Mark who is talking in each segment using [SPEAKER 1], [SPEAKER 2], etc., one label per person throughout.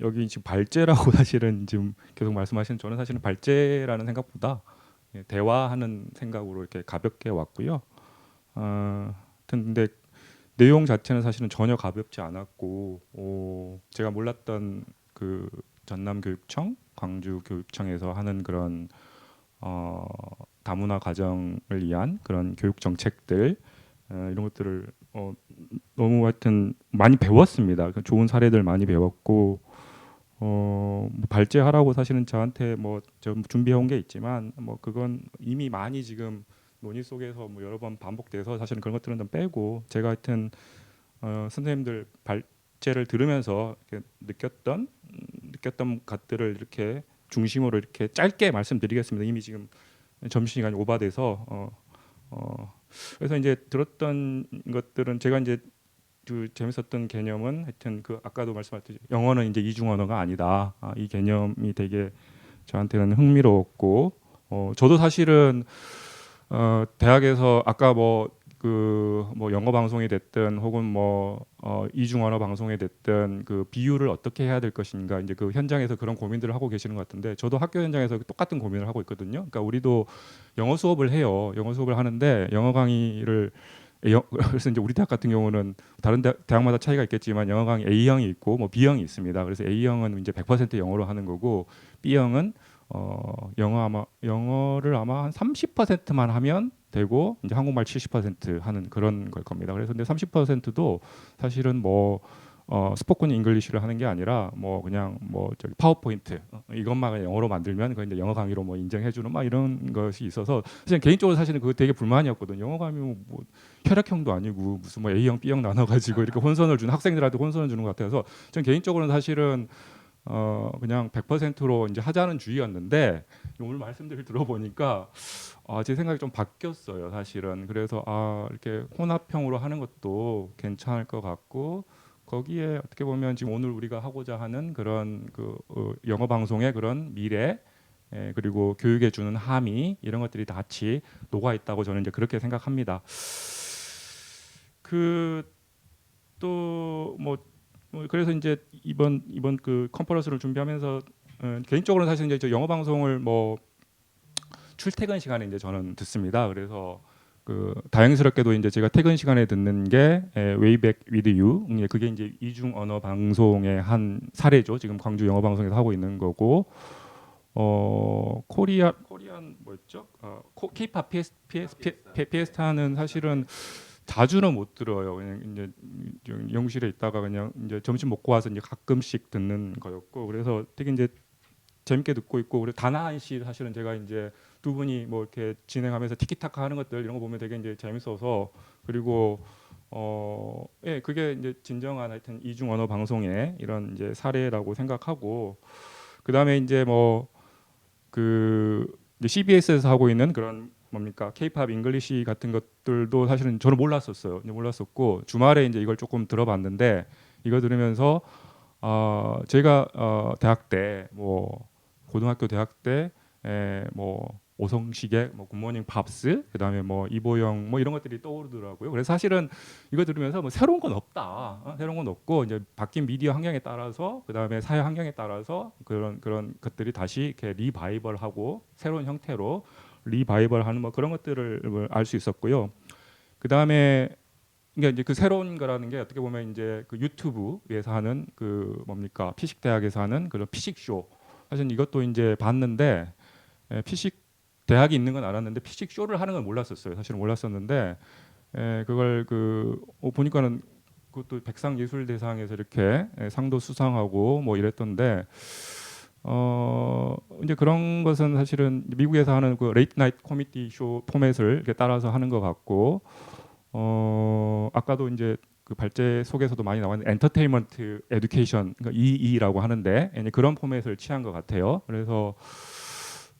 [SPEAKER 1] 여기 지금 발제라고 사실은 지금 계속 말씀하시는 저는 사실은 발제라는 생각보다 예, 대화하는 생각으로 이렇게 가볍게 왔고요. 어, 근데 내용 자체는 사실은 전혀 가볍지 않았고 어, 제가 몰랐던 그 전남 교육청, 광주 교육청에서 하는 그런 어, 다문화 가정을 위한 그런 교육 정책들 어, 이런 것들을 어, 너무 하여튼 많이 배웠습니다. 그 좋은 사례들 많이 배웠고 어, 뭐 발제하라고 사실은 저한테 뭐 좀 준비해 온 게 있지만 뭐 그건 이미 많이 지금 논의 속에서 뭐 여러 번 반복돼서 사실은 그런 것들은 좀 빼고 제가 하여튼 어, 선생님들 발제를 들으면서 이렇게 느꼈던 음, 느꼈던 것들을 이렇게 중심으로 이렇게 짧게 말씀드리겠습니다. 이미 지금 점심 시간이 오바돼서 어, 어, 그래서 이제 들었던 것들은 제가 이제 그 재밌었던 개념은 하여튼 그 아까도 말씀하셨듯이 영어는 이제 이중 언어가 아니다. 아, 이 개념이 되게 저한테는 흥미로웠고 어, 저도 사실은 어, 대학에서 아까 뭐 그뭐 영어 방송이 됐든 혹은 뭐 어, 이중 언어 방송이 됐든 그 비율을 어떻게 해야 될 것인가 이제 그 현장에서 그런 고민들을 하고 계시는 것 같은데 저도 학교 현장에서 똑같은 고민을 하고 있거든요. 그러니까 우리도 영어 수업을 해요. 영어 수업을 하는데 영어 강의를 영- 그래서 이제 우리 대학 같은 경우는 다른 대, 대학마다 차이가 있겠지만 영어 강의 A형이 있고 뭐 B형이 있습니다. 그래서 A형은 이제 100% 영어로 하는 거고 B형은 어 영어 아마 영어를 아마 한 30%만 하면 되고 이제 한국말 70% 하는 그런 걸 겁니다. 그래서 근데 30%도 사실은 뭐 어, 스포큰 잉글리시를 하는 게 아니라 뭐 그냥 뭐 저기 파워포인트 어, 이것만 영어로 만들면 그 이제 영어 강의로 뭐 인정해주는 막 이런 것이 있어서 사실 개인적으로 사실은 그거 되게 불만이었거든요. 영어 강의면 뭐 혈액형도 아니고 무슨 뭐 A형, B형 나눠가지고 이렇게 혼선을 주는 학생들한테 혼선을 주는 것 같아서 전 개인적으로는 사실은 어 그냥 100%로 이제 하자는 주의였는데 오늘 말씀들을 들어보니까 아, 제 생각이 좀 바뀌었어요, 사실은. 그래서 아, 이렇게 혼합형으로 하는 것도 괜찮을 것 같고 거기에 어떻게 보면 지금 오늘 우리가 하고자 하는 그런 그 어, 영어 방송의 그런 미래 에, 그리고 교육에 주는 함의 이런 것들이 다 같이 녹아 있다고 저는 이제 그렇게 생각합니다. 그또뭐 그래서 이제 이번 이번 그 컨퍼런스를 준비하면서 어, 개인적으로는 사실 이제 저 영어 방송을 뭐 출퇴근 시간에 이제 저는 듣습니다. 그래서 그 다행스럽게도 이제 제가 퇴근 시간에 듣는 게 에, With You 예, 그게 이제 이중 언어 방송의 한 사례죠. 지금 광주 영어 방송에서 하고 있는 거고 어 코리아 코리안 뭐였죠? 어 코- K-팝 PS, PS, 피에스타는 사실은 자주는 못 들어요. 그냥 이제 좀 영실에 있다가 그냥 이제 점심 먹고 와서 이제 가끔씩 듣는 거였고 그래서 되게 이제 재밌게 듣고 있고 그리고 다나한 씨 사실은 제가 이제 두 분이 뭐 이렇게 진행하면서 티키타카 하는 것들 이런 거 보면 되게 이제 재밌어서 그리고 어, 예, 그게 이제 진정한 하여튼 이중 언어 방송의 이런 이제 사례라고 생각하고 그다음에 이제 뭐그 CBS에서 하고 있는 그런 뭡니까 K-팝 잉글리시 같은 것들도 사실은 저는 몰랐었어요. 몰랐었고 주말에 이제 이걸 조금 들어봤는데 이거 들으면서 어, 제가 어, 대학 때뭐 고등학교 대학 때뭐 오성시계, 뭐 굿모닝 팝스, 그다음에 뭐 이보영 뭐 이런 것들이 떠오르더라고요. 그래서 사실은 이거 들으면서 뭐 새로운 건 없다, 어? 새로운 건 없고 이제 바뀐 미디어 환경에 따라서 그다음에 사회 환경에 따라서 그런 그런 것들이 다시 이렇게 리바이벌하고 새로운 형태로 리바이벌하는 뭐 그런 것들을 알 수 있었고요. 그다음에 그러니까 이제 그 새로운 거라는 게 어떻게 보면 이제 그 유튜브에서 하는 그 뭡니까 피식 대학에서 하는 그런 피식 쇼 사실 이것도 이제 봤는데 에, 피식 대학이 있는 건 알았는데 피식 쇼를 하는 건 몰랐었어요. 사실은 몰랐었는데 에, 그걸 그 어, 보니까는 그것도 백상예술대상에서 이렇게 에, 상도 수상하고 뭐 이랬던데 어 이제 그런 것은 사실은 미국에서 하는 그 레이트 나이트 코미디 쇼 포맷을 이렇게 따라서 하는 것 같고 어 아까도 이제 그 발제 속에서도 많이 나왔는 엔터테인먼트 에듀케이션 그러니까 EE라고 하는데 그런 포맷을 취한 것 같아요. 그래서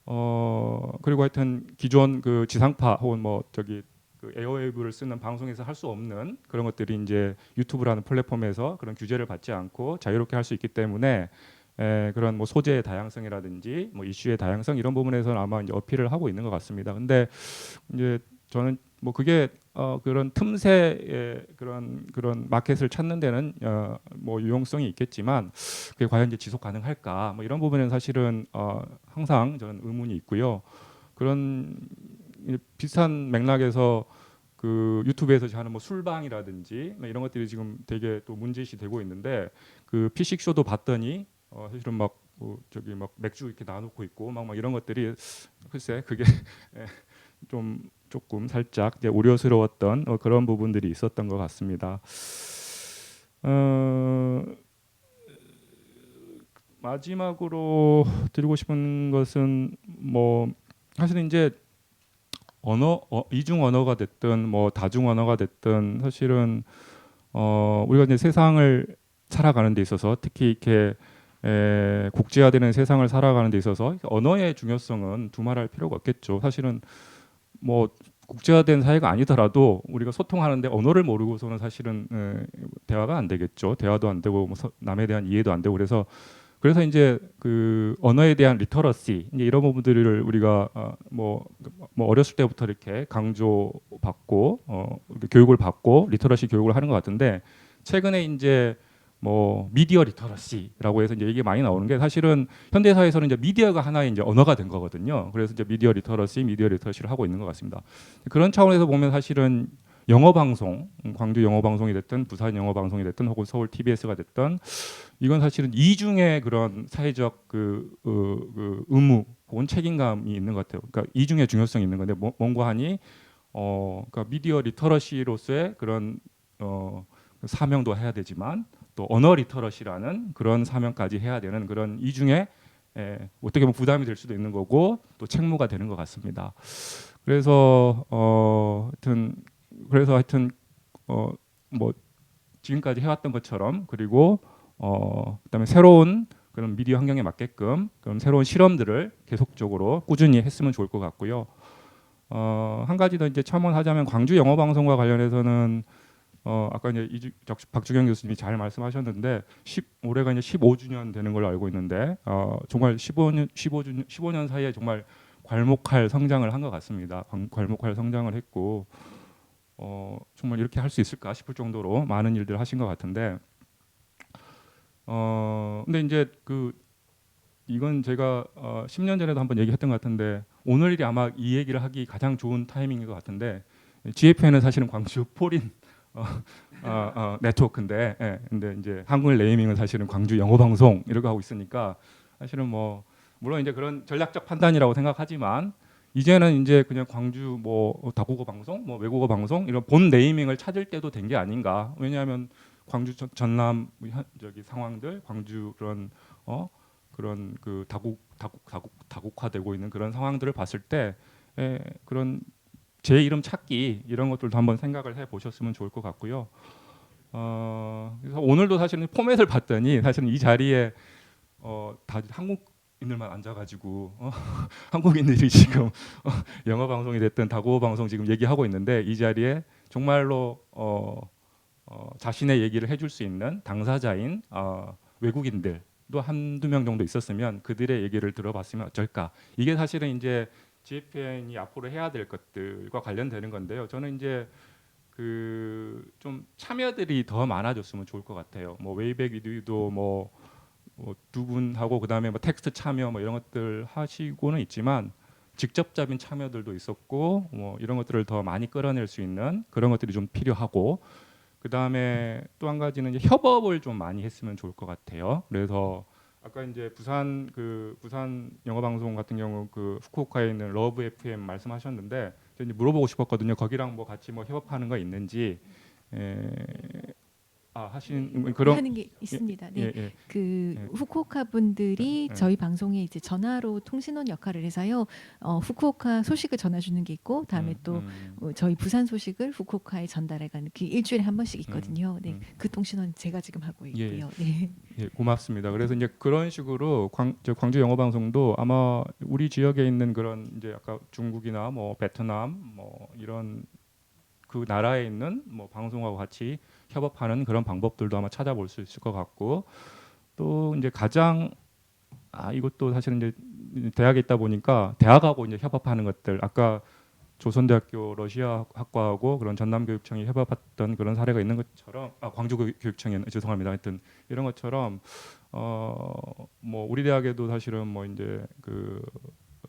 [SPEAKER 1] 어 그리고 하여튼 기존 그 지상파 혹은 뭐 저기 그 에어웨이브를 쓰는 방송에서 할 수 없는 그런 것들이 이제 유튜브라는 플랫폼에서 그런 규제를 받지 않고 자유롭게 할 수 있기 때문에 에, 그런 뭐 소재의 다양성이라든지 뭐 이슈의 다양성 이런 부분에서는 아마 이제 어필을 하고 있는 것 같습니다. 근데 이제 저는 뭐 그게 어 그런 틈새의 그런 그런 마켓을 찾는 데는 어 뭐 유용성이 있겠지만 그게 과연 이제 지속 가능할까 뭐 이런 부분은 사실은 어 항상 저는 의문이 있고요. 그런 이 비슷한 맥락에서 그 유튜브에서 하는 뭐 술방이라든지 뭐 이런 것들이 지금 되게 또 문제시 되고 있는데 그 피식 쇼도 봤더니 어 사실은 막 뭐 저기 막 맥주 이렇게 놔놓고 있고 막, 막 이런 것들이 글쎄 그게 예, 좀 조금 살짝 이제 우려스러웠던 어, 그런 부분들이 있었던 것 같습니다. 어, 마지막으로 드리고 싶은 것은 뭐 사실은 이제 언어 어, 이중 언어가 됐든 뭐 다중 언어가 됐든 사실은 어, 우리가 이제 세상을 살아가는 데 있어서 특히 이렇게 에, 국제화되는 세상을 살아가는 데 있어서 언어의 중요성은 두말할 필요가 없겠죠. 사실은 뭐 국제화된 사회가 아니더라도 우리가 소통하는데 언어를 모르고서는 사실은 에, 대화가 안 되겠죠. 대화도 안 되고 뭐 서- 남에 대한 이해도 안 되고 그래서 그래서 이제 그 언어에 대한 리터러시 이제 이런 부분들을 우리가 어, 뭐, 뭐 어렸을 때부터 이렇게 강조받고 어, 교육을 받고 리터러시 교육을 하는 것 같은데 최근에 이제 뭐 미디어 리터러시라고 해서 이제 얘기 많이 나오는 게 사실은 현대 사회에서는 이제 미디어가 하나의 이제 언어가 된 거거든요. 그래서 이제 미디어 리터러시, 미디어 리터러시를 하고 있는 것 같습니다. 그런 차원에서 보면 사실은 영어 방송, 음, 광주 영어 방송이 됐든 부산 영어 방송이 됐든 혹은 서울 TBS가 됐든 이건 사실은 이중의 그런 사회적 그, 어, 그 의무 혹은 책임감이 있는 것 같아요. 그러니까 이중의 중요성이 있는 건데 뭐- 뭔가 하니 어, 그러니까 미디어 리터러시로서의 그런 어, 사명도 해야 되지만 또 언어 리터러시라는 그런 사명까지 해야 되는 그런 이중의 에, 어떻게 보면 부담이 될 수도 있는 거고 또 책무가 되는 것 같습니다. 그래서 어, 하여튼 그래서 하여튼 어, 뭐 지금까지 해왔던 것처럼 그리고 어, 그다음에 새로운 그런 미디어 환경에 맞게끔 그런 새로운 실험들을 계속적으로 꾸준히 했으면 좋을 것 같고요. 어, 한 가지 더 이제 첨언하자면 광주 영어 방송과 관련해서는 어, 아까 이제 이주, 적- 박주경 교수님이 잘 말씀하셨는데 10, 올해가 이제 15주년 되는 걸로 알고 있는데 어, 정말 15년 15주 15년 사이에 정말 괄목할 성장을 한 것 같습니다. 관- 괄목할 성장을 했고 어, 정말 이렇게 할 수 있을까 싶을 정도로 많은 일들을 하신 것 같은데 어, 근데 이제 그 이건 제가 어, 10년 전에도 한번 얘기했던 것 같은데 오늘이 아마 이 얘기를 하기 가장 좋은 타이밍인 것 같은데 GFN은 사실은 광주 포린 어, 어, 어, 네트워크인데, 예, 근데 이제 한국의 네이밍은 사실은 광주 영어 방송 이렇게 하고 있으니까 사실은 뭐 물론 이제 그런 전략적 판단이라고 생각하지만 이제는 이제 그냥 광주 뭐 다국어 방송, 뭐 외국어 방송 이런 본 네이밍을 찾을 때도 된 게 아닌가. 왜냐하면 광주 전, 전남 현- 저기 상황들, 광주 그런 어 그런 그 다국 다국 다국 다국화되고 있는 그런 상황들을 봤을 때 에, 그런 제 이름 찾기 이런 것들도 한번 생각을 해 보셨으면 좋을 것 같고요. 어, 그래서 오늘도 사실은 포맷을 봤더니 사실은 이 자리에 어, 다 한국인들만 앉아가지고 어, 한국인들이 지금 어, 영어 방송이 됐든 다국어 방송 지금 얘기하고 있는데 이 자리에 정말로 어, 어, 자신의 얘기를 해줄 수 있는 당사자인 어, 외국인들도 한두 명 정도 있었으면 그들의 얘기를 들어봤으면 어쩔까. 이게 사실은 이제 GFN이 앞으로 해야 될 것들과 관련되는 건데요. 저는 이제 그 좀 참여들이 더 많아졌으면 좋을 것 같아요. 뭐 웨이백 위드도 뭐두 분하고 그다음에 뭐 텍스트 참여 뭐 이런 것들 하시고는 있지만 직접적인 참여들도 있었고 뭐 이런 것들을 더 많이 끌어낼 수 있는 그런 것들이 좀 필요하고 그다음에 또 한 가지는 이제 협업을 좀 많이 했으면 좋을 것 같아요. 그래서 아까 이제 부산 그 부산 영어 방송 같은 경우 그 후쿠오카에 있는 러브 FM 말씀하셨는데 저 이제 물어보고 싶었거든요. 거기랑 뭐 같이 뭐 협업하는 거 있는지 에, 아 하신 그런
[SPEAKER 2] 하는 게 있습니다. 네.
[SPEAKER 1] 예, 예.
[SPEAKER 2] 그
[SPEAKER 1] 예.
[SPEAKER 2] 후쿠오카 분들이
[SPEAKER 1] 예.
[SPEAKER 2] 저희 방송에 이제 전화로 통신원 역할을 해서요. 어, 후쿠오카 소식을 전해 주는 게 있고 다음에
[SPEAKER 1] 음,
[SPEAKER 2] 또
[SPEAKER 1] 음.
[SPEAKER 2] 어, 저희 부산 소식을 후쿠오카에 전달해 가는 그 일주일에 한 번씩 있거든요. 네.
[SPEAKER 1] 음.
[SPEAKER 2] 그 통신원 제가 지금 하고
[SPEAKER 1] 예,
[SPEAKER 2] 있고요. 네.
[SPEAKER 1] 예, 고맙습니다. 그래서 이제 그런 식으로 광, 저 광주 영어 방송도 아마 우리 지역에 있는 그런 이제 아까 중국이나 뭐 베트남 뭐 이런 그 나라에 있는 뭐 방송하고 같이 협업하는 그런 방법들도 아마 찾아볼 수 있을 것 같고 또 이제 가장 아 이것도 사실은 이제 대학에 있다 보니까 대학하고 이제 협업하는 것들 아까 조선대학교 러시아 학과하고 그런 전남교육청이 협업했던 그런 사례가 있는 것처럼 아 광주교육청이 죄송합니다. 하여튼 이런 것처럼 어 뭐 우리 대학에도 사실은 뭐 이제 그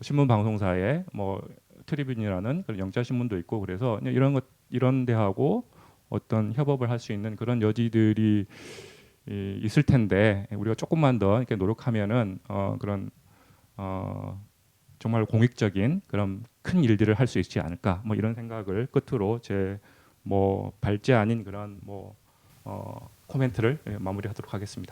[SPEAKER 1] 신문 방송사에 뭐 트리뷴이라는 그런 영자 신문도 있고 그래서 이런 것 이런 데하고 어떤 협업을 할 수 있는 그런 여지들이 이, 있을 텐데 우리가 조금만 더 이렇게 노력하면은 어 그런 어 정말 공익적인 그런 큰 일들을 할 수 있지 않을까 뭐 이런 생각을 끝으로 제 뭐 발제 아닌 그런 뭐 어, 코멘트를 예, 마무리하도록 하겠습니다.